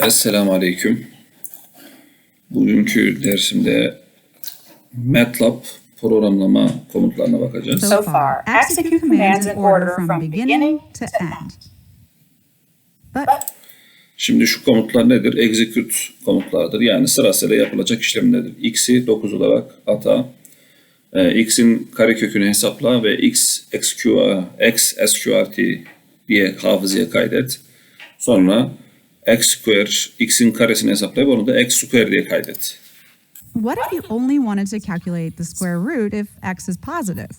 Esselamu Aleyküm. Bugünkü dersimde MATLAB programlama komutlarına bakacağız. So far, execute commands in order from beginning to end. But Şimdi şu komutlar nedir? Execute komutlardır. Yani sırasıyla yapılacak işlemlerdir. X'i 9 olarak ata, e, X'in karekökünü hesapla ve X, XQ, X SQRT diye hafızaya kaydet. Sonra X square, X'in karesini hesaplayıp onu da X square diye kaydet. What if you only wanted to calculate the square root if x is positive?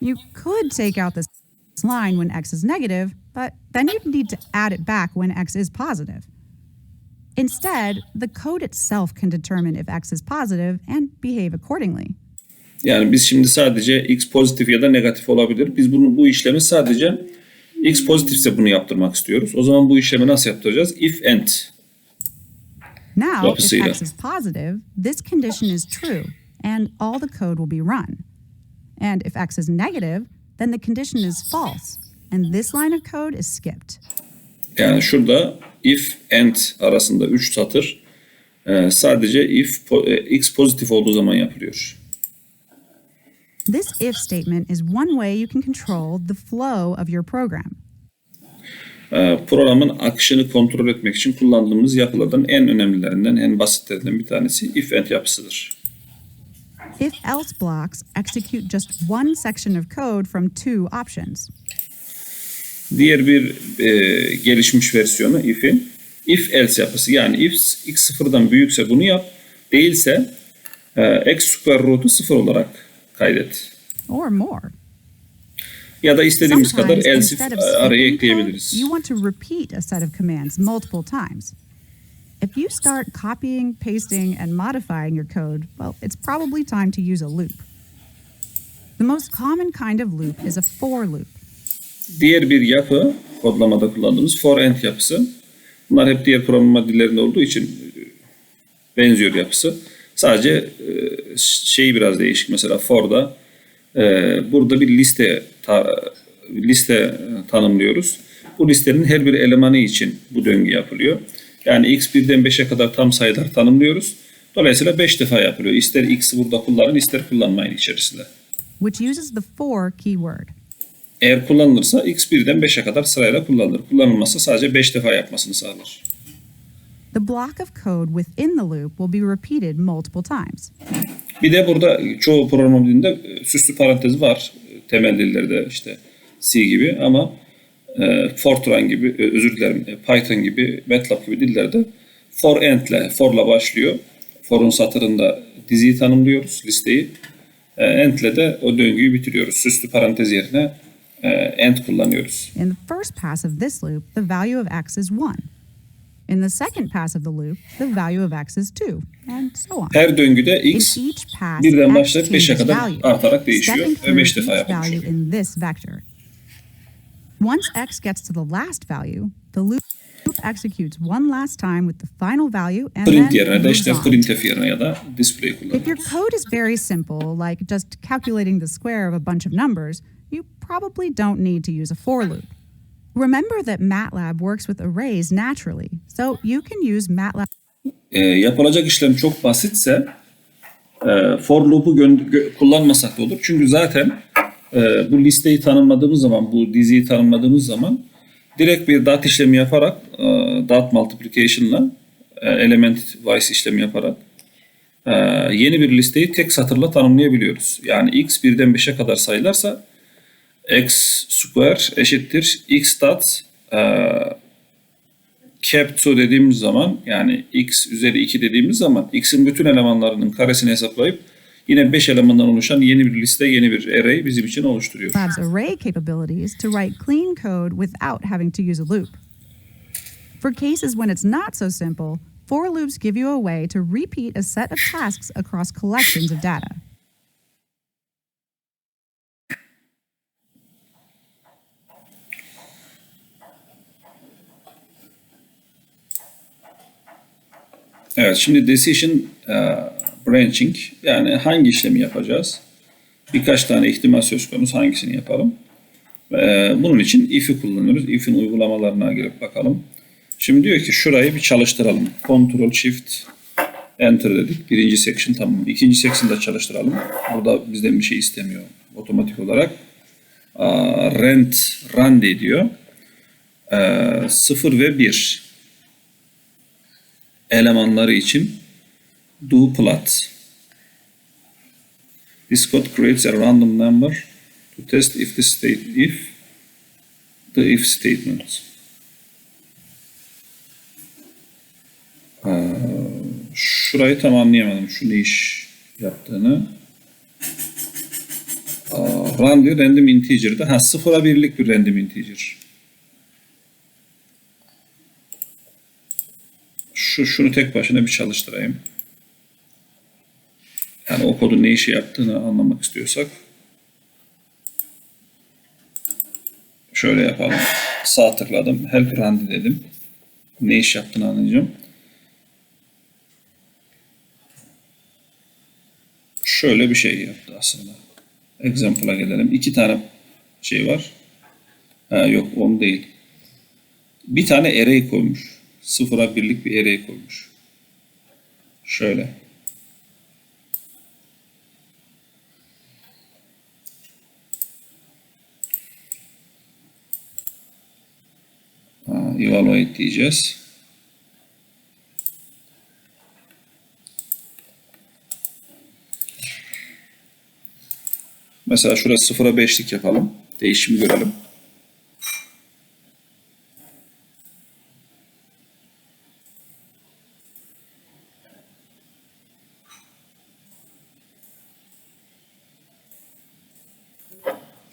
You could take out this line when x is negative, but then you'd need to add it back when x is positive. Instead, the code itself can determine if x is positive and behave accordingly. Yani biz şimdi sadece x pozitif ya da negatif olabilir. Biz bunu bu işlemi sadece x pozitifse bunu yaptırmak istiyoruz. O zaman bu işlemi nasıl yaptıracağız? If and. Now, if Yapısıyla. x is positive, this condition is true, and all the code will be run. And if x is negative, then the condition is false, and this line of code is skipped. Yani şurada if and arasında 3 satır e, sadece if e, x pozitif olduğu zaman yapılıyor. This if statement is one way you can control the flow of your program. E, Programın akışını kontrol etmek için kullandığımız yapılardan en önemlilerinden, en basitlerinden bir tanesi if and yapısıdır. If else blocks execute just one section of code from two options. Diğer bir e, gelişmiş versiyonu if'in if else yapısı. Yani if x sıfırdan büyükse bunu yap, değilse e, x square root'u sıfır olarak kaydet. Or more. Ya da istediğimiz kadar else if araya ekleyebiliriz. you want to repeat a set of commands multiple times. If you start copying, pasting, and modifying your code, well, it's probably time to use a loop. The most common kind of loop is a for loop. Diğer bir yapı kodlamada kullandığımız for and yapısı. Bunlar hep diğer programlama dillerinde olduğu için e, benziyor yapısı. Sadece e, şey biraz değişik. Mesela for'da e, burada bir liste liste tanımlıyoruz. Bu listenin her bir elemanı için bu döngü yapılıyor. Yani x birden 5'e kadar tam sayılar tanımlıyoruz. Dolayısıyla 5 defa yapılıyor. İster x'i burada kullanın, ister kullanmayın içerisinde. which uses the for keyword. Eğer kullanılırsa x birden 5'e kadar sırayla kullanılır. Kullanılmazsa sadece 5 defa yapmasını sağlar. The block of code within the loop will be repeated multiple times. Bir de burada çoğu program dilinde e, süslü parantez var. Temel dillerde işte C gibi ama e, Fortran gibi, e, özür dilerim e, Python gibi, MATLAB gibi dillerde for end'le, for'la başlıyor. For'un satırında diziyi tanımlıyoruz, listeyi. E, end'le de o döngüyü bitiriyoruz. Süslü parantez yerine e, end kullanıyoruz. In the first pass of this loop, the value of x is 1. In the second pass of the loop, the value of x is 2, and so on. Her döngüde x each pass, birden başlayıp 5'e changes kadar value, artarak değişiyor ve 5 defa yapılmış oluyor. in this vector. Once x gets to the last value, the loop executes one last time with the final value and Print then yerine de işte printf yerine ya da display If your code is very simple, like just calculating the square of a bunch of numbers, you probably don't need to use a for loop. Remember that MATLAB works with arrays naturally, so you can use MATLAB e, yapılacak işlem çok basitse e, for loop'u kullanmasak da olur. Çünkü zaten e, bu listeyi tanımladığımız zaman, bu diziyi tanımladığımız zaman direkt bir dot işlemi yaparak, e, dot multiplication'la e, element wise işlemi yaparak e, yeni bir listeyi tek satırla tanımlayabiliyoruz. Yani x birden 5'e kadar sayılarsa x square eşittir x dot e, cap 2 dediğimiz zaman yani x üzeri 2 dediğimiz zaman x'in bütün elemanlarının karesini hesaplayıp yine 5 elemandan oluşan yeni bir liste, yeni bir array bizim için oluşturuyor. Lab's array capabilities to write clean code without having to use a loop. For cases when it's not so simple, for loops give you a way to repeat a set of tasks across collections of data. Evet şimdi decision e, branching yani hangi işlemi yapacağız? Birkaç tane ihtimal söz konusu hangisini yapalım? E, bunun için if'i kullanıyoruz. If'in uygulamalarına girip bakalım. Şimdi diyor ki şurayı bir çalıştıralım. Ctrl Shift Enter dedik. Birinci section tamam. İkinci section'da çalıştıralım. Burada bizden bir şey istemiyor otomatik olarak. Aa, rent run diyor. Ee, 0 ve 1 elemanları için do plot. This code creates a random number to test if the state if the if statement. Ee, şurayı tam anlayamadım. Şu ne iş yaptığını. Aa, run diyor random integer'da. Ha sıfıra birlik bir random integer. Şu, şunu tek başına bir çalıştırayım. Yani o kodun ne işi yaptığını anlamak istiyorsak şöyle yapalım. Sağ tıkladım. Help run dedim. Ne iş yaptığını anlayacağım. Şöyle bir şey yaptı aslında. Example'a gelelim. İki tane şey var. Ha, yok onu değil. Bir tane array koymuş. Sıfıra birlik bir array koymuş. Şöyle. Ha, evaluate diyeceğiz. Mesela şurası sıfıra beşlik yapalım. Değişimi görelim.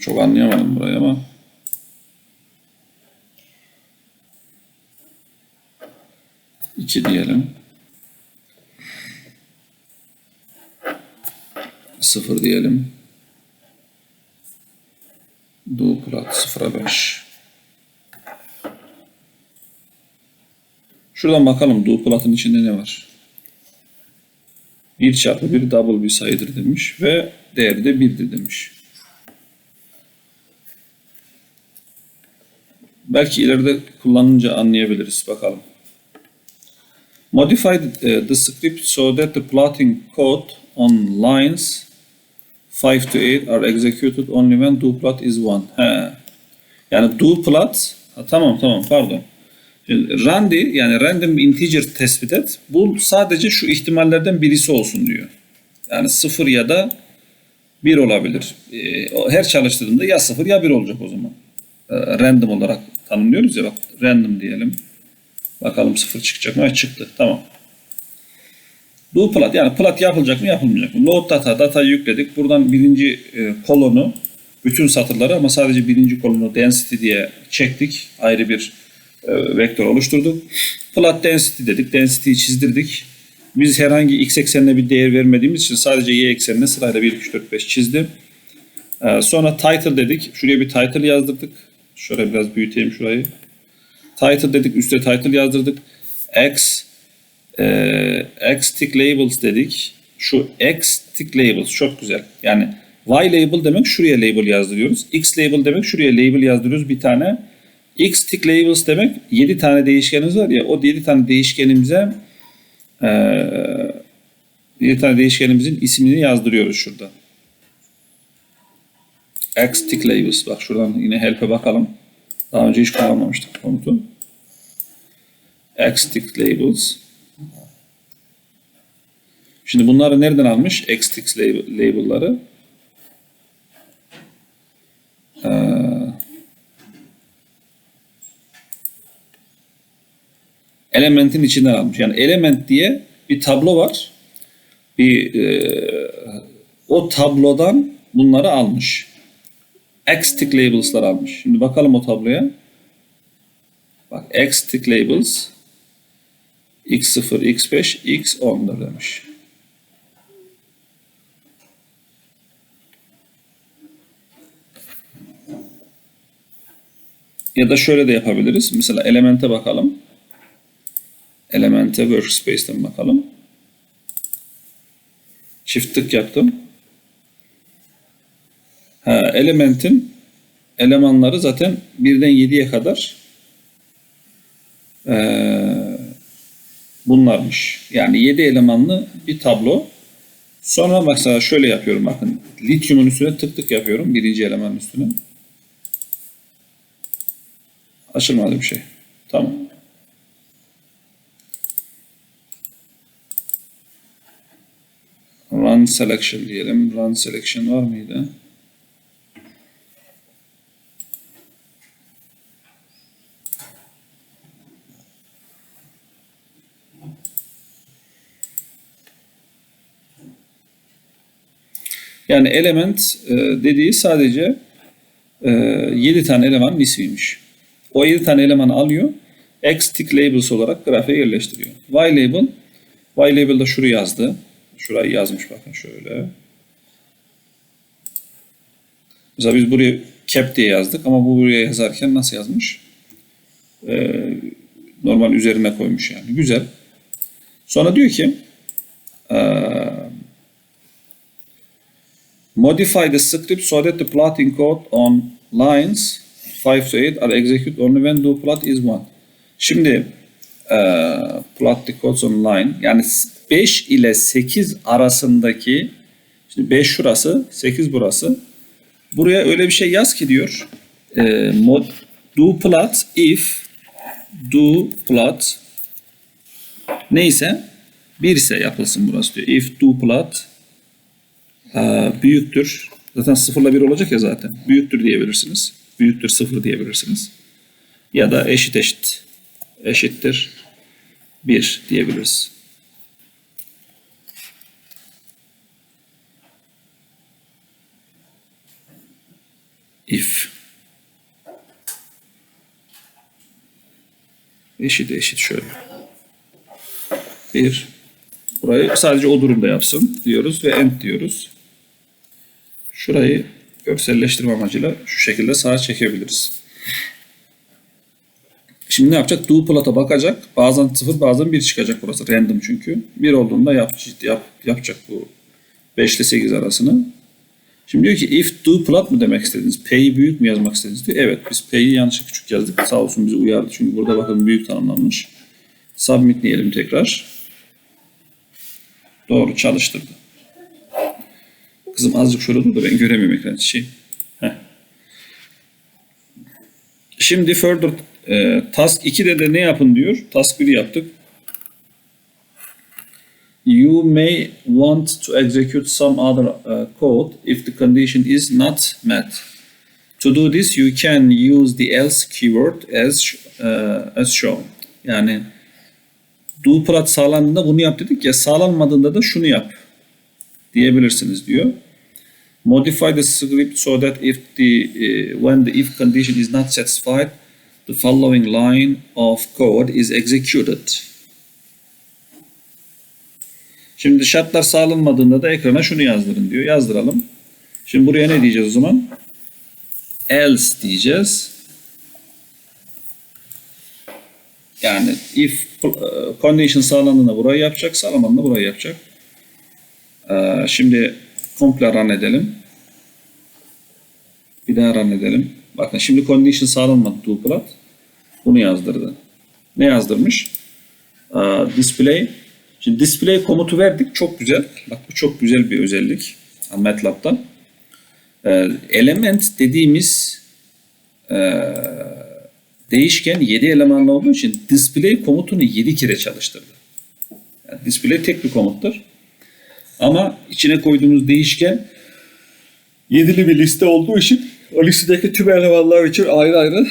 Çok anlayamadım burayı ama. İki diyelim. Sıfır diyelim. Do plat 0'a Şuradan bakalım do platın içinde ne var? 1 çarpı 1 double bir sayıdır demiş ve değeri de 1'dir demiş. Belki ileride kullanınca anlayabiliriz. Bakalım. Modify the, the script so that the plotting code on lines 5 to 8 are executed only when do plot is 1. He. Yani do plot ha, tamam tamam pardon. Şimdi Randy yani random integer tespit et. Bu sadece şu ihtimallerden birisi olsun diyor. Yani 0 ya da 1 olabilir. O her çalıştırdığımda ya 0 ya 1 olacak o zaman. Random olarak tanımlıyoruz ya bak random diyelim. Bakalım 0 çıkacak mı? Çıktı. Tamam. Do plat yani plat yapılacak mı yapılmayacak mı? Load data datayı yükledik. Buradan birinci e, kolonu bütün satırları ama sadece birinci kolonu density diye çektik. Ayrı bir e, vektör oluşturduk. Plat density dedik. Density'yi çizdirdik. Biz herhangi x eksenine bir değer vermediğimiz için sadece y eksenine sırayla 1, 2, 3, 4, 5 çizdim. E, sonra title dedik. Şuraya bir title yazdırdık. Şöyle biraz büyüteyim şurayı. Title dedik. Üste title yazdırdık. X e, X tick labels dedik. Şu X tick labels çok güzel. Yani Y label demek şuraya label yazdırıyoruz. X label demek şuraya label yazdırıyoruz bir tane. X tick labels demek 7 tane değişkenimiz var ya o 7 tane değişkenimize e, 7 tane değişkenimizin ismini yazdırıyoruz şurada. X tick labels. Bak şuradan yine help'e bakalım. Daha önce hiç kullanmamıştık komutu. X tick labels. Şimdi bunları nereden almış? Xtix label, label'ları. Ee, elementin içinden almış. Yani element diye bir tablo var. Bir e, o tablodan bunları almış. Xtick labels'lar almış. Şimdi bakalım o tabloya. Bak Xtick labels X0, X5, X10'dur demiş. Ya da şöyle de yapabiliriz. Mesela elemente bakalım. Elemente workspace'ten bakalım. Çift tık yaptım. Ha, elementin elemanları zaten birden 7'ye kadar Ee, bunlarmış. Yani 7 elemanlı bir tablo. Sonra mesela şöyle yapıyorum bakın. Lityumun üstüne tık tık yapıyorum. Birinci elemanın üstüne. Açılmadı bir şey. Tamam. Run selection diyelim. Run selection var mıydı? Yani element e, dediği sadece e, 7 tane eleman nisbiymiş. O 7 tane elemanı alıyor. X tick labels olarak grafiğe yerleştiriyor. Y label Y label da şurayı yazdı. Şurayı yazmış bakın şöyle. Mesela biz buraya cap diye yazdık ama bu buraya yazarken nasıl yazmış? Ee, normal üzerine koymuş yani. Güzel. Sonra diyor ki eee, modify the script so that the plotting code on lines 5 to 8 are executed only when do plot is 1. Şimdi eee plot the codes on line yani 5 ile 8 arasındaki şimdi 5 şurası 8 burası buraya öyle bir şey yaz ki diyor eee, mod, do plot if do plot neyse 1 ise yapılsın burası diyor. If do plot büyüktür. Zaten sıfırla bir olacak ya zaten. Büyüktür diyebilirsiniz. Büyüktür sıfır diyebilirsiniz. Ya da eşit eşit eşittir 1 diyebiliriz. If eşit eşit şöyle. Bir. Burayı sadece o durumda yapsın diyoruz ve end diyoruz. Şurayı görselleştirme amacıyla şu şekilde sağa çekebiliriz. Şimdi ne yapacak? Do plot'a bakacak. Bazen 0 bazen 1 çıkacak burası. Random çünkü. 1 olduğunda yap, yap, yapacak bu 5 ile 8 arasını. Şimdi diyor ki if do plot mu demek istediniz? P'yi büyük mü yazmak istediniz diyor. Evet biz P'yi yanlış küçük yazdık. Sağ olsun bizi uyardı. Çünkü burada bakın büyük tanımlanmış. Submit diyelim tekrar. Doğru çalıştırdı. Kızım azıcık şöyle dur da ben göremiyorum ekran şey. Şimdi further e, task 2'de de ne yapın diyor. Task 1'i yaptık. You may want to execute some other uh, code if the condition is not met. To do this, you can use the else keyword as uh, as shown. Yani do plot sağlandığında bunu yap dedik ya sağlanmadığında da şunu yap diyebilirsiniz diyor. Modify the script so that if the uh, when the if condition is not satisfied, the following line of code is executed. Şimdi şartlar sağlanmadığında da ekrana şunu yazdırın diyor. Yazdıralım. Şimdi buraya ne diyeceğiz o zaman? Else diyeceğiz. Yani if uh, condition sağlandığında burayı yapacak, sağlamadığında burayı yapacak. Ee, şimdi komple run edelim. Bir daha run edelim. Bakın şimdi condition sağlanmadı do plot. Bunu yazdırdı. Ne yazdırmış? Ee, display. Şimdi display komutu verdik. Çok güzel. Bak bu çok güzel bir özellik. MATLAB'dan. Ee, element dediğimiz ee, değişken 7 elemanlı olduğu için display komutunu 7 kere çalıştırdı. Yani display tek bir komuttur. Ama içine koyduğumuz değişken yedili bir liste olduğu için o listedeki tüm elemanlar için ayrı ayrı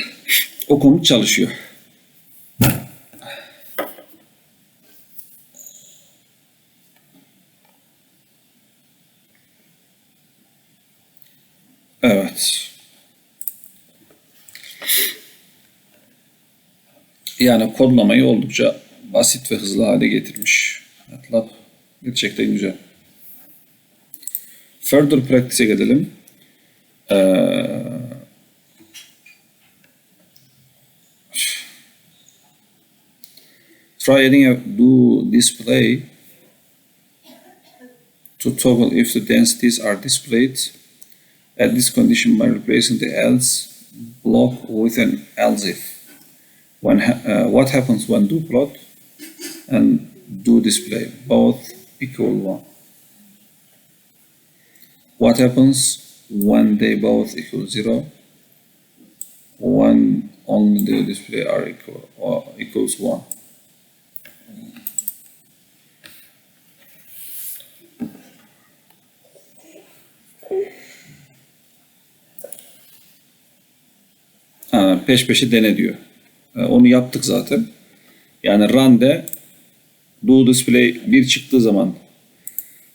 o komut çalışıyor. Evet. Yani kodlamayı oldukça basit ve hızlı hale getirmiş. MATLAB gerçekten güzel. Further practice'e gidelim. Ee, try adding a do display to toggle if the densities are displayed. Add this condition by replacing the else block with an else if. when ha- uh, what happens when do plot and do display both equal one? What happens when they both equal zero? When only the display are equal or equals one? Ha, peş peşe dene diyor. Onu yaptık zaten. Yani run'de do display 1 çıktığı zaman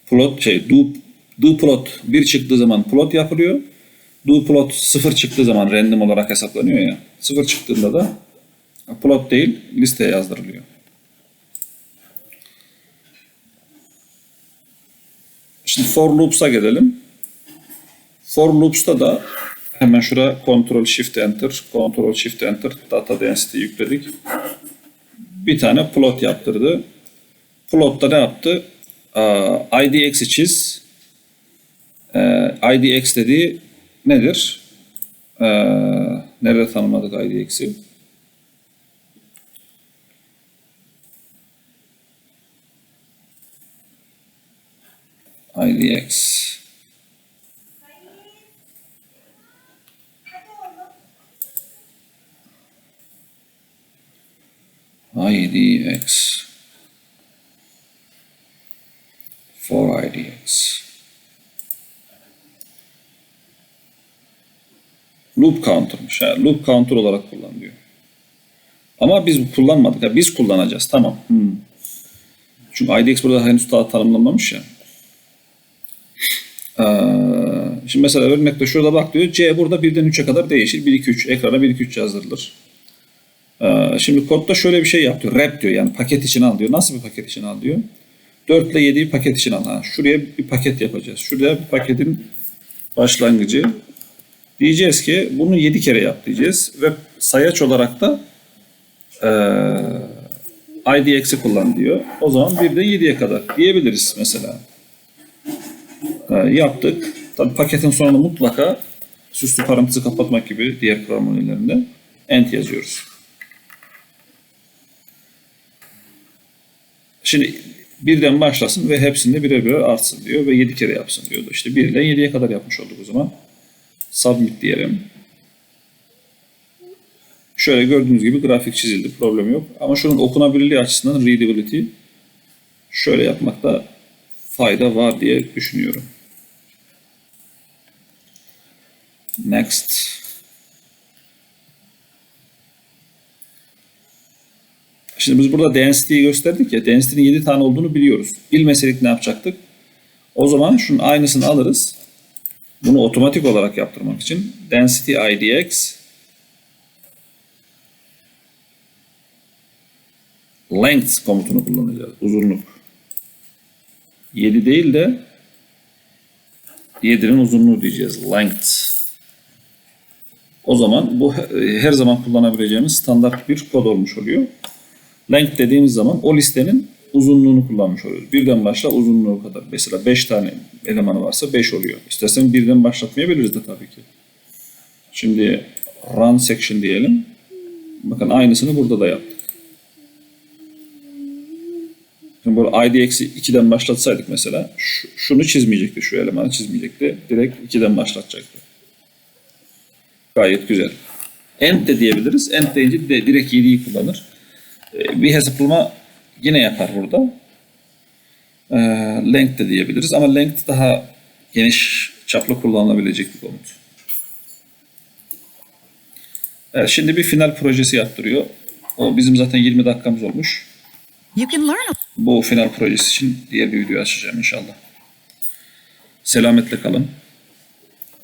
plot şey do, do plot 1 çıktığı zaman plot yapılıyor. Do plot 0 çıktığı zaman random olarak hesaplanıyor ya. 0 çıktığında da plot değil listeye yazdırılıyor. Şimdi for loops'a gelelim. For loops'ta da hemen şuraya Ctrl Shift Enter, Ctrl Shift Enter data density yükledik. Bir tane plot yaptırdı. Plotta ne yaptı? Aa, IDX'i çiz. Ee, IDX dediği nedir? Ee, nerede tanımladık IDX'i? IDX. IDX. For IDX. Loop counter'mış. Ha. Loop counter olarak kullanılıyor. Ama biz kullanmadık. Ya biz kullanacağız. Tamam. Hmm. Çünkü IDX burada henüz daha tanımlanmamış ya. Ee, şimdi mesela örnekte şurada bak diyor. C burada 1'den 3'e kadar değişir. 1, 2, 3. Ekrana 1, 2, 3 yazdırılır. Ee, şimdi kodda şöyle bir şey yaptı. Wrap diyor yani paket için al diyor. Nasıl bir paket için al diyor. 4 ile 7'yi paket için al. Ha, şuraya bir paket yapacağız. Şuraya bir paketin başlangıcı. Diyeceğiz ki bunu 7 kere yap diyeceğiz. Ve sayaç olarak da ee, IDX'i kullan diyor. O zaman 1'den 7'ye kadar diyebiliriz mesela. Ee, yaptık. Tabii paketin sonunda mutlaka süslü parantezi kapatmak gibi diğer program önerilerinde end yazıyoruz. Şimdi birden başlasın ve hepsinde birer birer artsın diyor ve 7 kere yapsın diyordu. İşte 1 ile 7'ye kadar yapmış olduk o zaman. Submit diyelim. Şöyle gördüğünüz gibi grafik çizildi. Problem yok. Ama şunun okunabilirliği açısından readability şöyle yapmakta fayda var diye düşünüyorum. Next. Şimdi biz burada density'yi gösterdik ya. Density'nin 7 tane olduğunu biliyoruz. Bilmeseydik ne yapacaktık? O zaman şunun aynısını alırız. Bunu otomatik olarak yaptırmak için density idx length komutunu kullanacağız. Uzunluk. 7 değil de 7'nin uzunluğu diyeceğiz. Length. O zaman bu her zaman kullanabileceğimiz standart bir kod olmuş oluyor. Length dediğimiz zaman o listenin uzunluğunu kullanmış oluyoruz. Birden başla uzunluğu kadar. Mesela 5 tane elemanı varsa 5 oluyor. İstersen birden başlatmayabiliriz de tabii ki. Şimdi run section diyelim. Bakın aynısını burada da yaptık. Şimdi burada IDX'i 2'den başlatsaydık mesela şu- şunu çizmeyecekti, şu elemanı çizmeyecekti. Direkt 2'den başlatacaktı. Gayet güzel. End de diyebiliriz. End deyince de direkt 7'yi kullanır. Ee, Bir hesaplama yine yapar burada. Ee, length de diyebiliriz ama length daha geniş çaplı kullanılabilecek bir komut. Evet, şimdi bir final projesi yaptırıyor. O bizim zaten 20 dakikamız olmuş. Bu final projesi için diğer bir video açacağım inşallah. Selametle kalın.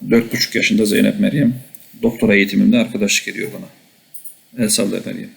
4,5 yaşında Zeynep Meryem. Doktora eğitimimde arkadaşlık ediyor bana. El salla Meryem.